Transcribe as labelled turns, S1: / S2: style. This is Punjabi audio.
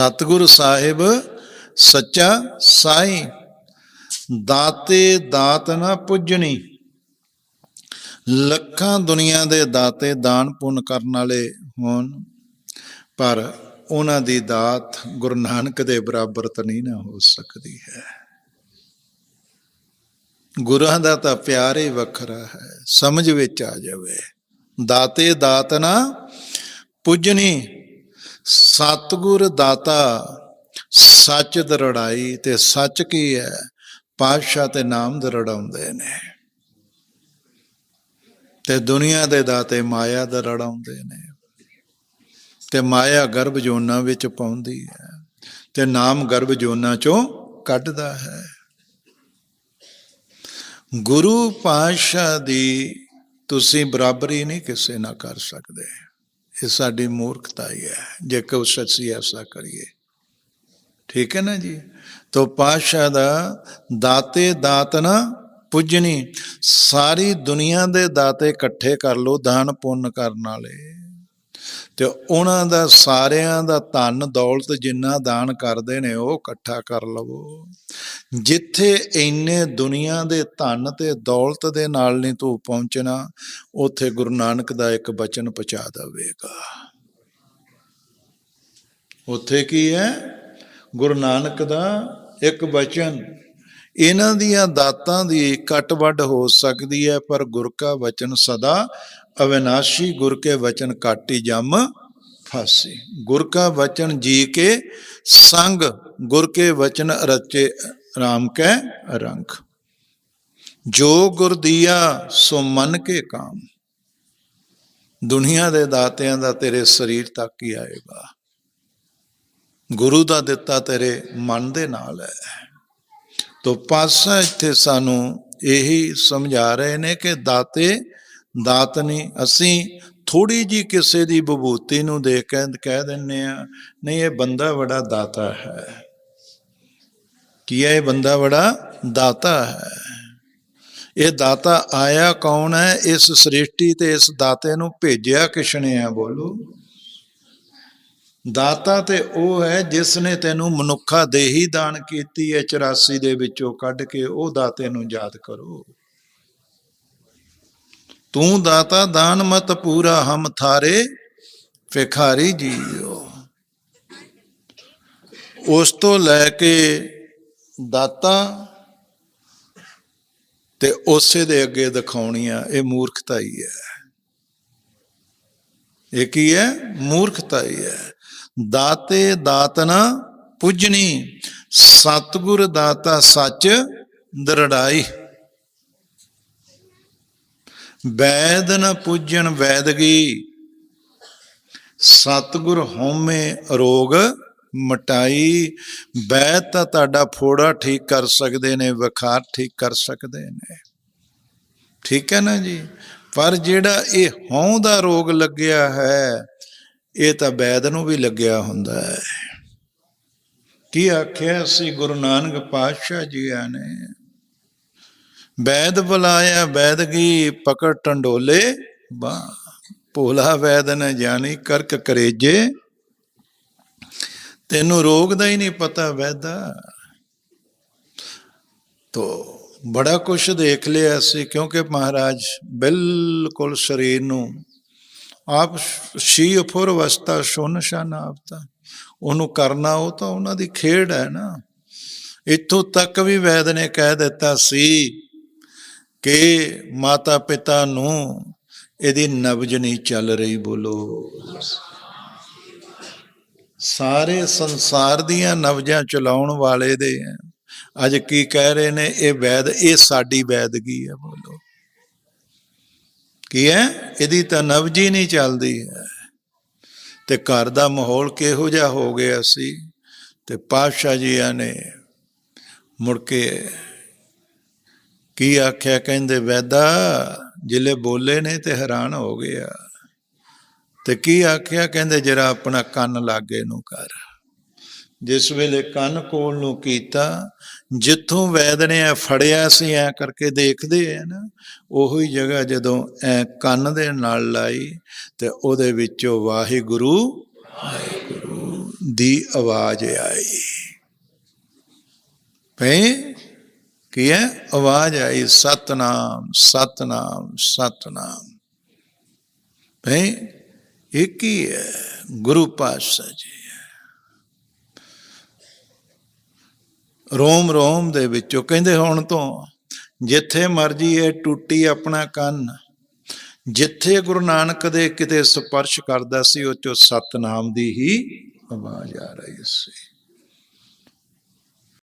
S1: ਸਤਿਗੁਰ ਸਾਹਿਬ ਸੱਚਾ ਸਾਈ, ਦਾਤੇ ਦਾਤ ਨਾ ਪੁੱਜਣੀ। ਲੱਖਾਂ ਦੁਨੀਆ ਦੇ ਦਾਤੇ ਦਾਨ ਪੁੰਨ ਕਰਨ ਵਾਲੇ ਹੋਣ, ਪਰ ਉਹਨਾਂ ਦੀ ਦਾਤ ਗੁਰੂ ਨਾਨਕ ਦੇ ਬਰਾਬਰ ਤਾਂ ਨਹੀਂ ਨਾ ਹੋ ਸਕਦੀ ਹੈ। ਗੁਰਾਂ ਦਾ ਤਾਂ ਪਿਆਰ ਹੀ ਵੱਖਰਾ ਹੈ, ਸਮਝ ਵਿੱਚ ਆ ਜਾਵੇ। ਦਾਤੇ ਦਾਤ ਨਾ ਪੁੱਜਣੀ। ਸਤਿਗੁਰ ਦਾਤਾ, ਸੱਚ ਦਰੜਾਈ ਤੇ ਸੱਚ ਕੀ ਹੈ? ਪਾਤਸ਼ਾਹ ਤੇ ਨਾਮ ਦਰੜਾਉਂਦੇ ਨੇ। ਤੇ ਦੁਨੀਆ ਦੇ ਦਾਤੇ ਮਾਇਆ ਦਰੜਾਉਂਦੇ ਨੇ। ਤੇ ਮਾਇਆ ਗਰਭ ਜੋਨਾਂ ਵਿੱਚ ਪਾਉਂਦੀ ਹੈ। ਤੇ ਨਾਮ ਗਰਭ ਜੋਨਾਂ ਚੋਂ ਕੱਢਦਾ ਹੈ। ਗੁਰੂ ਪਾਤਸ਼ਾਹ ਦੀ ਤੁਸੀਂ ਬਰਾਬਰੀ ਨਹੀਂ ਕਿਸੇ ਨਾਲ ਕਰ ਸਕਦੇ। ਇਹ ਸਾਡੀ ਮੂਰਖਤਾ ਹੀ ਹੈ। ਜੇ ਕੋ ਸੱਚੀ ਐਸਾ ਕਰੀਏ। ਠੀਕ ਹੈ ਨਾ ਜੀ? ਤੋ ਪਾਤਸ਼ਾਹ ਦਾ ਦਾਤੇ ਦਾਤ ਨਾ ਪੁੱਜਣੀ। ਸਾਰੀ ਦੁਨੀਆ ਦੇ ਦਾਤੇ ਇਕੱਠੇ ਕਰ ਲੋ ਦਾਨ ਪੁੰਨ ਕਰਨ ਵਾਲੇ। ਤੇ ਉਹਨਾਂ ਦਾ ਸਾਰਿਆਂ ਦਾ ਧਨ ਦੌਲਤ ਜਿੰਨਾ ਦਾਨ ਕਰਦੇ ਨੇ, ਉਹ ਇਕੱਠਾ ਕਰ ਲਵੋ। ਜਿੱਥੇ ਇੰਨੇ ਦੁਨੀਆ ਦੇ ਧਨ ਤੇ ਦੌਲਤ ਦੇ ਨਾਲ ਨਹੀਂ ਤੂੰ ਪਹੁੰਚਣਾ, ਉੱਥੇ ਗੁਰੂ ਨਾਨਕ ਦਾ ਇੱਕ ਬਚਨ ਪਹੁੰਚਾ ਦੇਵੇਗਾ। ਉੱਥੇ ਕੀ ਹੈ? ਗੁਰੂ ਨਾਨਕ ਦਾ ਇੱਕ ਬਚਨ। ਇਹਨਾਂ ਦੀਆਂ ਦਾਤਾਂ ਦੀ ਕੱਟ ਵੱਢ ਹੋ ਸਕਦੀ ਹੈ, ਪਰ ਗੁਰ ਕਾ ਵਚਨ ਸਦਾ ਅਵਿਨਾਸ਼ੀ, ਗੁਰ ਕੇ ਵਚਨ ਕਾਟੀ ਜਮ ਫਾਸੀ। ਗੁਰ ਕਾ ਵਚਨ ਜੀ ਕੇ ਸੰਗ, ਗੁਰ ਕੇ ਵਚਨ ਰਚੇ RAM ਕੈ ਰੰਗ ਜੋ ਗੁਰ ਦੀਆ, ਸੋ ਮਨ ਕੇ ਕਾਮ। ਦੁਨੀਆ ਦੇ ਦਾਤਿਆਂ ਦਾ ਤੇਰੇ ਸਰੀਰ ਤੱਕ ਹੀ ਆਏਗਾ। ਗੁਰੂ ਦਾ ਦਿੱਤਾ ਤੇਰੇ ਮਨ ਦੇ ਨਾਲ ਹੈ। ਤੋ ਪਾਸਾ ਇੱਥੇ ਸਾਨੂੰ ਇਹੀ ਸਮਝਾ ਰਹੇ ਨੇ ਕਿ ਦਾਤੇ ਦਾਤਨੀ ਅਸੀਂ ਥੋੜੀ ਜੀ ਕਿਸੇ ਦੀ ਵਿਭੂਤੀ ਨੂੰ ਦੇਖ ਕੇ ਕਹਿ ਦਿੰਨੇ ਆ ਨਹੀਂ, ਇਹ ਬੰਦਾ ਬੜਾ ਦਾਤਾ ਹੈ। ਕੀ ਇਹ ਬੰਦਾ ਬੜਾ ਦਾਤਾ ਹੈ? ਇਹ ਦਾਤਾ ਆਇਆ ਕੌਣ ਹੈ? ਇਸ ਸ੍ਰਿਸ਼ਟੀ ਤੇ ਇਸ ਦਾਤੇ ਨੂੰ ਭੇਜਿਆ ਕਿਸ਼ਨੇ ਆ ਬੋਲੋ। ਦਾਤਾ ਤੇ ਉਹ ਹੈ ਜਿਸ ਨੇ ਤੈਨੂੰ ਮਨੁੱਖਾ ਦੇਹੀ ਦਾਨ ਕੀਤੀ ਹੈ 84 ਦੇ ਵਿੱਚੋਂ ਕੱਢ ਕੇ ਉਹ ਦਾਤੇ ਨੂੰ ਯਾਦ ਕਰੋ। ਤੂੰ ਦਾਤਾ ਦਾਨ ਮਤ ਪੂਰਾ, ਹਮ ਥਾਰੇ ਫਿਖਾਰੀ ਜੀਓ। ਉਸ ਤੋਂ ਲੈ ਕੇ ਦਾਤਾ ਤੇ ਉਸੇ ਦੇ ਅੱਗੇ ਦਿਖਾਉਣੀ ਆ ਇਹ ਮੂਰਖਤਾ ਹੀ ਹੈ। ਇਹ ਕੀ ਹੈ? ਮੂਰਖਤਾ ਹੀ ਹੈ। ਦਾਤੇ ਦਾਤਨਾ ਪੁੱਜਣੀ, ਸਤਿਗੁਰ ਦਾਤਾ ਸੱਚ ਦਰੜਾਈ। ਵੈਦ ਨ ਪੁੱਜਣ ਵੈਦਗੀ, ਸਤਿਗੁਰ ਹੋਮੇ ਰੋਗ ਮਟਾਈ। ਵੈਦ ਤਾਂ ਤੁਹਾਡਾ ਫੋੜਾ ਠੀਕ ਕਰ ਸਕਦੇ ਨੇ, ਵਿਖਾਰ ਠੀਕ ਕਰ ਸਕਦੇ ਨੇ। ਠੀਕ ਹੈ ਨਾ ਜੀ? ਪਰ ਜਿਹੜਾ ਇਹ ਹਉ ਦਾ ਰੋਗ ਲੱਗਿਆ ਹੈ ਇਹ ਤਾਂ ਵੈਦ ਨੂੰ ਵੀ ਲੱਗਿਆ ਹੁੰਦਾ ਹੈ। ਕੀ ਆਖਿਆ ਸੀ ਗੁਰੂ ਨਾਨਕ ਪਾਤਸ਼ਾਹ ਜੀ ਨੇ? ਵੈਦ ਬੁਲਾਇਆ ਵੈਦਗੀ ਪਕੜ ਟੰਡੋਲੇ? ਬਾ ਭੋਲਾ ਵੈਦ ਨੇ ਜਾਣੀ ਕਰਕ ਕਰੇਜੇ। ਤੈਨੂੰ ਰੋਗ ਦਾ ਹੀ ਨਹੀਂ ਪਤਾ ਵੈਦਾ ਤੋ, ਬੜਾ ਕੁਛ ਦੇਖ ਲਿਆ ਸੀ ਕਿਉਂਕਿ ਮਹਾਰਾਜ ਬਿਲਕੁਲ ਸਰੀਰ ਨੂੰ ਆਪ ਸ਼ੀ ਅਫੁਰ ਵਸਤਾ ਸੁਨ ਸ਼ਨ ਆਪਤਾ। ਉਹਨੂੰ ਕਰਨਾ ਉਹ ਤਾਂ ਉਹਨਾਂ ਦੀ ਖੇਡ ਹੈ ਨਾ। ਇੱਥੋਂ ਤੱਕ ਵੀ ਵੈਦ ਨੇ ਕਹਿ ਦਿੱਤਾ ਸੀ ਕਿ ਮਾਤਾ ਪਿਤਾ ਨੂੰ ਇਹਦੀ ਨਬਜ ਨਹੀਂ ਚੱਲ ਰਹੀ, ਬੋਲੋ। ਸਾਰੇ ਸੰਸਾਰ ਦੀਆਂ ਨਬਜਾਂ ਚਲਾਉਣ ਵਾਲੇ ਦੇ ਅੱਜ ਕੀ ਕਹਿ ਰਹੇ ਨੇ, ਇਹ ਵੈਦ, ਇਹ ਸਾਡੀ ਵੈਦਗੀ ਹੈ ਬੋਲੋ ਕੀ ਹੈ? ਇਹਦੀ ਤਾਂ ਨਵਜੀ ਨਹੀਂ ਚੱਲਦੀ ਹੈ। ਤੇ ਘਰ ਦਾ ਮਾਹੌਲ ਕਿਹੋ ਜਿਹਾ ਹੋ ਗਿਆ ਸੀ? ਤੇ ਪਾਤਸ਼ਾਹ ਜੀਆਂ ਨੇ ਮੁੜ ਕੇ ਕੀ ਆਖਿਆ? ਕਹਿੰਦੇ, ਵੈਦਾ, ਜਿਲੇ ਬੋਲੇ ਨੇ ਤੇ ਹੈਰਾਨ ਹੋ ਗਿਆ। ਤੇ ਕੀ ਆਖਿਆ? ਕਹਿੰਦੇ, ਜਰਾ ਆਪਣਾ ਕੰਨ ਲਾਗੇ ਨੂੰ ਕਰ। ਜਿਸ ਵੇਲੇ ਕੰਨ ਕੋਲ ਨੂੰ ਕੀਤਾ, ਜਿੱਥੋਂ ਵੈਦ ਨੇ ਐ ਫੜਿਆ ਸੀ, ਐ ਕਰਕੇ ਦੇਖਦੇ ਆ ਨਾ, ਉਹੀ ਜਗ੍ਹਾ ਜਦੋਂ ਐ ਕੰਨ ਦੇ ਨਾਲ ਲਾਈ ਤੇ ਉਹਦੇ ਵਿੱਚੋਂ ਵਾਹਿਗੁਰੂ ਵਾਹਿਗੁਰੂ ਦੀ ਆਵਾਜ਼ ਆਈ। ਭਈ, ਕੀ ਹੈ ਆਵਾਜ਼ ਆਈ, ਸਤਨਾਮ ਸਤਨਾਮ ਸਤਨਾਮ। ਭਈ ਇੱਕ ਹੀ ਹੈ ਗੁਰੂ ਪਾਤਸ਼ਾਹ ਜੀ। ਰੋਮ ਰੋਮ ਦੇ ਵਿੱਚੋਂ ਕਹਿੰਦੇ ਹੁਣ ਤੋਂ, ਜਿੱਥੇ ਮਰਜ਼ੀ ਇਹ ਟੁੱਟੀ ਆਪਣਾ ਕੰਨ, ਜਿੱਥੇ ਗੁਰੂ ਨਾਨਕ ਦੇ ਕਿਤੇ ਸਪਰਸ਼ ਕਰਦਾ ਸੀ, ਉਹ ਚੋਂ ਸਤਨਾਮ ਦੀ ਹੀ ਆਵਾਜ਼ ਆ ਰਹੀ ਸੀ।